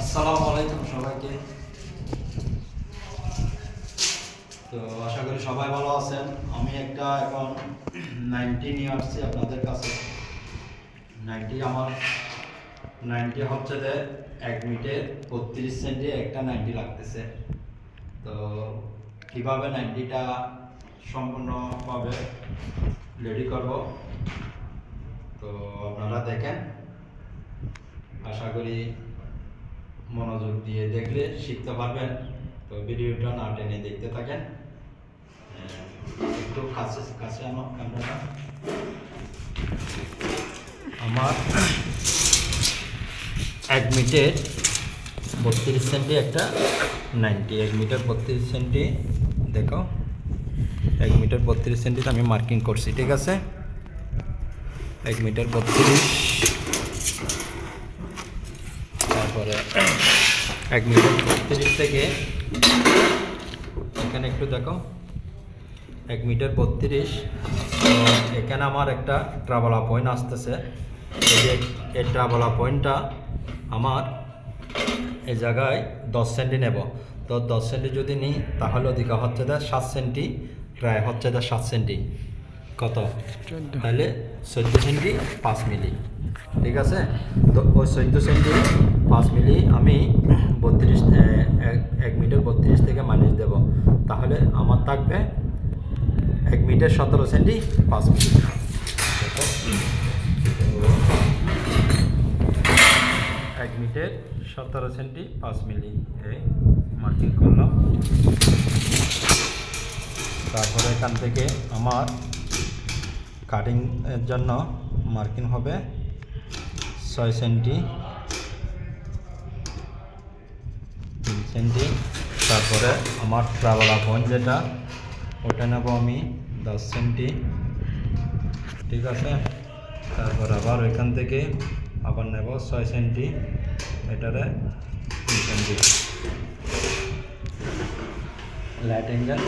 আসসালামু সবাইকে। তো আশা করি সবাই ভালো আছেন। আমি একটা এখন নাইনটি নিয়ে আপনাদের কাছে। নাইনটি আমার নাইনটি হচ্ছে যে এক মিনিটে বত্রিশ সেন্টি একটা নাইনটি লাগতেছে। তো কীভাবে নাইনটিটা সম্পূর্ণভাবে রেডি করব? তো আপনারা দেখেন। আশা করি মনোযোগ দিয়ে দেখলে শিখতে পারবেন। তো ভিডিওটা না টেনে দেখতে থাকেন। একটু কাছে কাছে আমার ক্যামেরাটা। আমার এক মিটার বত্রিশ সেন্টি একটা নাইনটি, এক মিটার বত্রিশ সেন্টি দেখো। এক মিটার বত্রিশ সেন্টিতে আমি মার্কিং করছি, ঠিক আছে? এক মিটার বত্রিশ তারপরে এক মিটার বত্রিশ থেকে এখানে একটু দেখো। এক মিটার বত্রিশ। তো এখানে আমার একটা ট্রাভেলা পয়েন্ট আসতেছে। এই যে এই ট্রাভেলা পয়েন্টটা আমার এই জায়গায় দশ সেন্টি নেব। তো দশ সেন্টি যদি নিই তাহলে ওদিকে হচ্ছে যে সাত সেন্টি প্রায় হচ্ছে যে সাত সেন্টি। কত? তাহলে চোদ্দ সেন্টি পাঁচ মিলি। ঠিক আছে? তো ওই চোদ্দ সেন্টি পাঁচ মিলি আমি বত্রিশ এক এক মিটার বত্রিশ থেকে মাইনাস দেব। তাহলে আমার থাকবে এক মিটার সতেরো সেন্টি পাঁচ মিলি। এক মিটার সতেরো সেন্টি পাঁচ মিলি। এই মার্কিং করলাম। তারপরে এখান থেকে আমার কাটিং এর জন্য মার্কিং হবে ছয় সেন্টি সেন্টি তারপরে আমার ট্রাভেলা ফোন যেটা, ওটা নেব আমি দশ সেন্টি ঠিক আছে? তারপর আবার ওইখান থেকে আবার নেব ছয় সেন্টি এটারে তিন সেন্টি লাইট অ্যাঙ্গেল